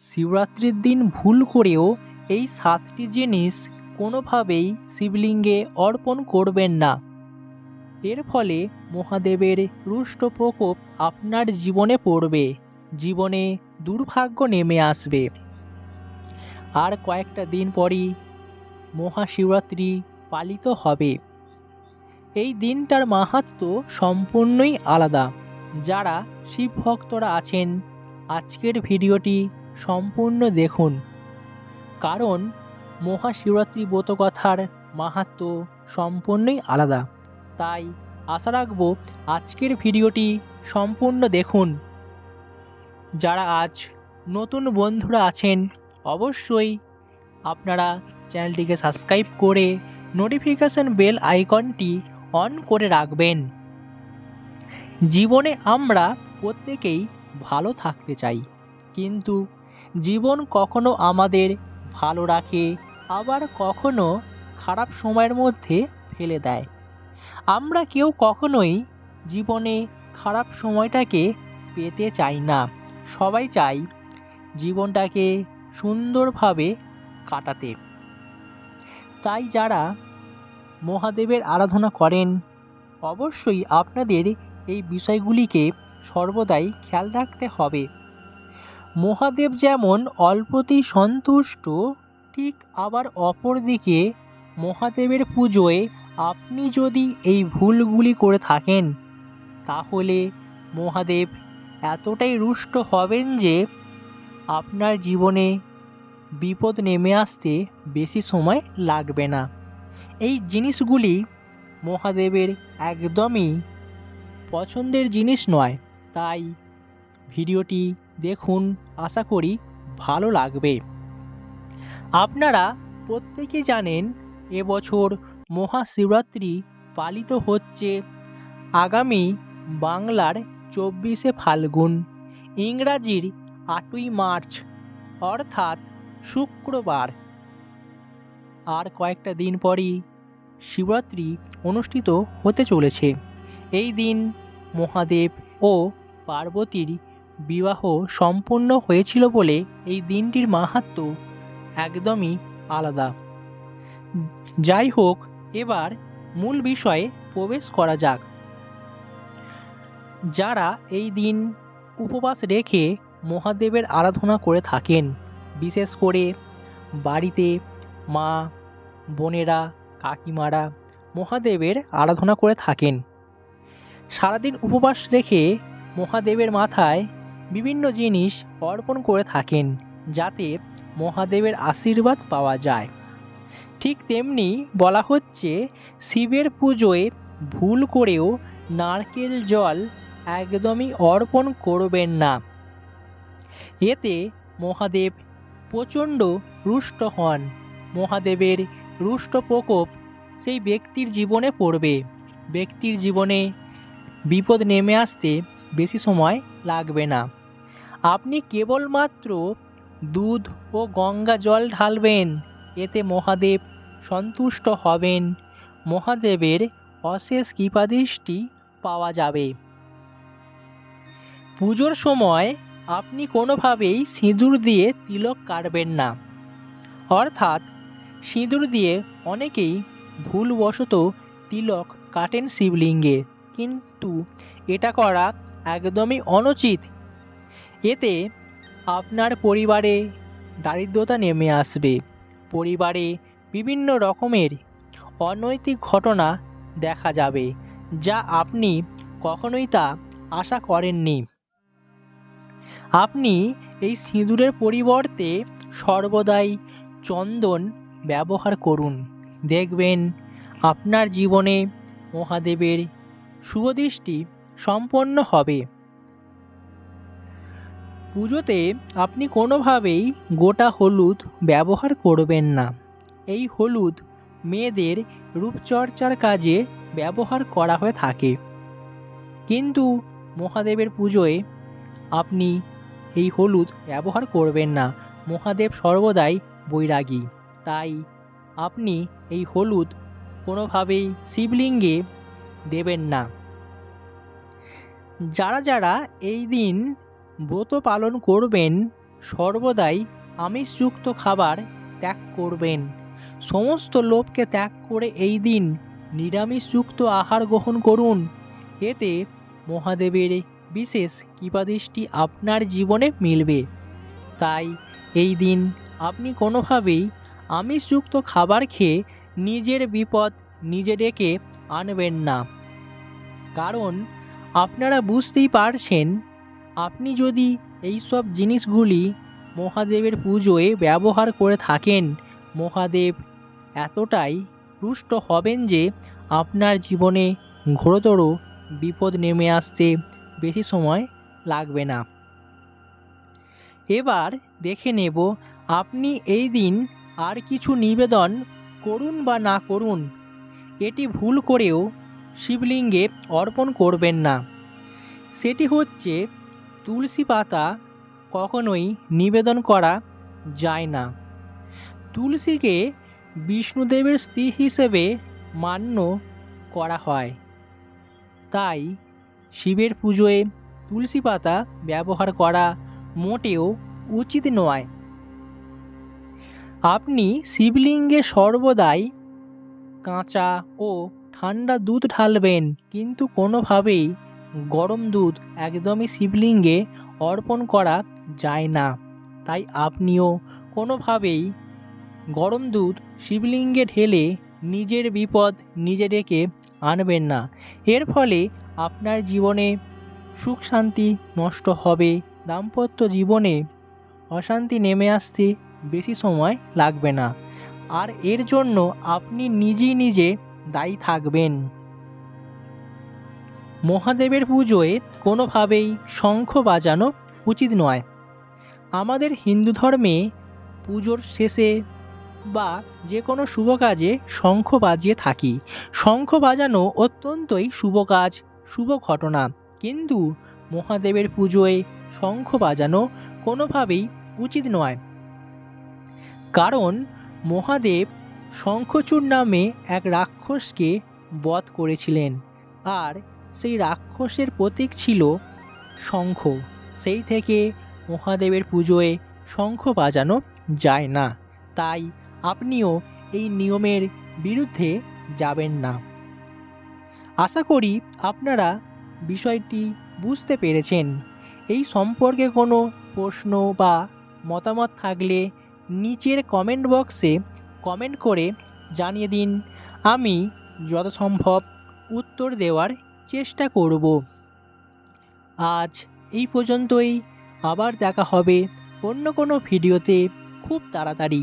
শিবরাত্রির দিন ভুল করেও এই সাতটি জিনিস কোনোভাবেই শিবলিঙ্গে অর্পণ করবেন না। এর ফলে মহাদেবের রুষ্ট প্রকোপ আপনার জীবনে পড়বে, জীবনে দুর্ভাগ্য নেমে আসবে। আর কয়েকটা দিন পরই মহাশিবরাত্রি পালিত হবে। এই দিনটার মাহাত্ম্য সম্পূর্ণই আলাদা। যারা শিব ভক্তরা আছেন, আজকের ভিডিওটি সম্পূর্ণ দেখুন। কারণ মহাশিবরাত্রি ব্রতকথার মাহাত্ম্য সম্পূর্ণই আলাদা। তাই আশা রাখব আজকের ভিডিওটি সম্পূর্ণ দেখুন। যারা আজ নতুন বন্ধুরা আছেন, অবশ্যই আপনারা চ্যানেলটিকে সাবস্ক্রাইব করে নোটিফিকেশন বেল আইকনটি অন করে রাখবেন। জীবনে আমরা প্রত্যেকেই ভালো থাকতে চাই। কিন্তু জীবন কখনো আমাদের ভালো রাখে, আবার কখনো খারাপ সময়ের মধ্যে ফেলে দেয়। আমরা কেউ কখনোই জীবনে খারাপ সময়টাকে পেতে চাই না। সবাই চাই জীবনটাকে সুন্দরভাবে কাটাতে। তাই যারা মহাদেবের আরাধনা করেন, অবশ্যই আপনাদের এই বিষয়গুলিকে সর্বদাই খেয়াল রাখতে হবে। মহাদেব যেমন অল্পতেই সন্তুষ্ট, ঠিক আবার অপরদিকে মহাদেবের পুজোয় আপনি যদি এই ভুলগুলি করে থাকেন, তাহলে মহাদেব এতটাই রুষ্ট হবেন যে আপনার জীবনে বিপদ নেমে আসতে বেশি সময় লাগবে না। এই জিনিসগুলি মহাদেবের একদমই পছন্দের জিনিস নয়, তাই ভিডিওটি দেখুন, আশা করি ভালো লাগবে। আপনারা প্রত্যেকে জানেন, এবছর মহাশিবরাত্রি পালিত হচ্ছে। আগামী বাংলার চব্বিশে ফাল্গুন, ইংরাজির আটই মার্চ, অর্থাৎ শুক্রবার। আর কয়েকটা দিন পরই শিবরাত্রি অনুষ্ঠিত হতে চলেছে। এই দিন মহাদেব ও পার্বতীর বিবাহ সম্পন্ন হয়েছিল বলে এই দিনটির মাহাত্ম্য একদমই আলাদা। যাই হোক, এবার মূল বিষয়ে প্রবেশ করা যাক। যারা এই দিন উপবাস রেখে মহাদেবের আরাধনা করে থাকেন, বিশেষ করে বাড়িতে মা, বোনেরা, কাকিমারা মহাদেবের আরাধনা করে থাকেন। সারাদিন উপবাস রেখে মহাদেবের মাথায় বিভিন্ন জিনিস অর্পণ করে থাকেন যাতে মহাদেবের আশীর্বাদ পাওয়া যায়। ঠিক তেমনি বলা হচ্ছে, শিবের পুজোয় ভুল করেও নারকেল জল একদমই অর্পণ করবেন না। এতে মহাদেব প্রচণ্ড রুষ্ট হন। মহাদেবের রুষ্ট প্রকোপ সেই ব্যক্তির জীবনে পড়বে। ব্যক্তির জীবনে বিপদ নেমে আসতে বেশি সময় লাগবে না। আপনি কেবলমাত্র দুধ ও গঙ্গা জল ঢালবেন, এতে মহাদেব সন্তুষ্ট হবেন। মহাদেবের অশেষ কৃপাদৃষ্টি পাওয়া যাবে। পুজোর সময় আপনি কোনোভাবেই সিঁদুর দিয়ে তিলক কাটবেন না। অর্থাৎ সিঁদুর দিয়ে অনেকেই ভুলবশত তিলক কাটেন শিবলিঙ্গে। কিন্তু এটা করা একদমই অনুচিত। এতে আপনার পরিবারে দারিদ্রতা নেমে আসবে। পরিবারে বিভিন্ন রকমের অনৈতিক ঘটনা দেখা যাবে, যা আপনি কখনোই তা আশা করেননি। আপনি এই সিঁদুরের পরিবর্তে সর্বদাই চন্দন ব্যবহার করুন। দেখবেন আপনার জীবনে মহাদেবের শুভদৃষ্টি সম্পন্ন হবে। পুজোতে আপনি কোনোভাবেই গোটা হলুদ ব্যবহার করবেন না। এই হলুদ মেয়েদের রূপচর্চার কাজে ব্যবহার করা হয়ে থাকে। কিন্তু মহাদেবের পুজোয় আপনি এই হলুদ ব্যবহার করবেন না। মহাদেব সর্বদাই বৈরাগী। তাই আপনি এই হলুদ কোনোভাবেই শিবলিঙ্গে দেবেন না। যারা যারা এই দিন ব্রত পালন করবেন, সর্বদাই আমিষযুক্ত খাবার ত্যাগ করবেন। সমস্ত লোভকে ত্যাগ করে এই দিন নিরামিষযুক্ত আহার গ্রহণ করুন। এতে মহাদেবের বিশেষ কৃপাদৃষ্টি আপনার জীবনে মিলবে। তাই এই দিন আপনি কোনোভাবেই আমিষযুক্ত খাবার খেয়ে নিজের বিপদ নিজে ডেকে আনবেন না। কারণ আপনারা বুঝতেই পারছেন আপনি যদি এই সব জিনিসগুলি মহাদেবের পুজোয় ব্যবহার করে থাকেন, মহাদেব এতটাই রুষ্ট হবেন যে আপনার জীবনে ঘোরতর বিপদ নেমে আসতে বেশি সময় লাগবে না। এবার দেখে নেব, আপনি এই দিন আর কিছু নিবেদন করুন বা না করুন, এটি ভুল করেও শিবলিঙ্গে অর্পণ করবেন না। সেটি হচ্ছে তুলসী পাতা কখনোই নিবেদন করা যায় না। তুলসীকে বিষ্ণুদেবের স্ত্রী হিসেবে মান্য করা হয়। তাই শিবের পুজোয় তুলসী পাতা ব্যবহার করা মোটেও উচিত নয়। আপনি শিবলিঙ্গে সর্বদাই কাঁচা ও ঠান্ডা দুধ ঢালবেন, কিন্তু কোনোভাবেই গরম দুধ একদমই শিবলিঙ্গে অর্পণ করা যায় না। তাই আপনিও কোনোভাবেই গরম দুধ শিবলিঙ্গে ঢেলে নিজের বিপদ নিজে ডেকে আনবেন না। এর ফলে আপনার জীবনে সুখ শান্তি নষ্ট হবে, দাম্পত্য জীবনে অশান্তি নেমে আসতে বেশি সময় লাগবে না। আর এর জন্য আপনি নিজেই নিজে দায়ী থাকবেন। মহাদেবের পুজোয় কোনোভাবেই শঙ্খ বাজানো উচিত নয়। আমাদের হিন্দু ধর্মে পুজোর শেষে বা যে কোনো শুভ কাজে শঙ্খ বাজিয়ে থাকি। শঙ্খ বাজানো অত্যন্তই শুভ কাজ, শুভ ঘটনা। কিন্তু মহাদেবের পুজোয় শঙ্খ বাজানো কোনোভাবেই উচিত নয়। কারণ মহাদেব শঙ্খচূড় নামে এক রাক্ষসকে বধ করেছিলেন। আর সেই রাক্ষসের প্রতীক ছিল শঙ্খ। সেই থেকে মহাদেবের পুজোয় শঙ্খ বাজানো যায় না। তাই আপনিও এই নিয়মের বিরুদ্ধে যাবেন না। আশা করি আপনারা বিষয়টি বুঝতে পেরেছেন। এই সম্পর্কে কোনো প্রশ্ন বা মতামত থাকলে নিচের কমেন্ট বক্সে কমেন্ট করে জানিয়ে দিন। আমি যত সম্ভব উত্তর দেওয়ার চেষ্টা করব। আজ এই পর্যন্তই। আবার দেখা হবে অন্য কোনো ভিডিওতে। খুব তাড়াতাড়ি।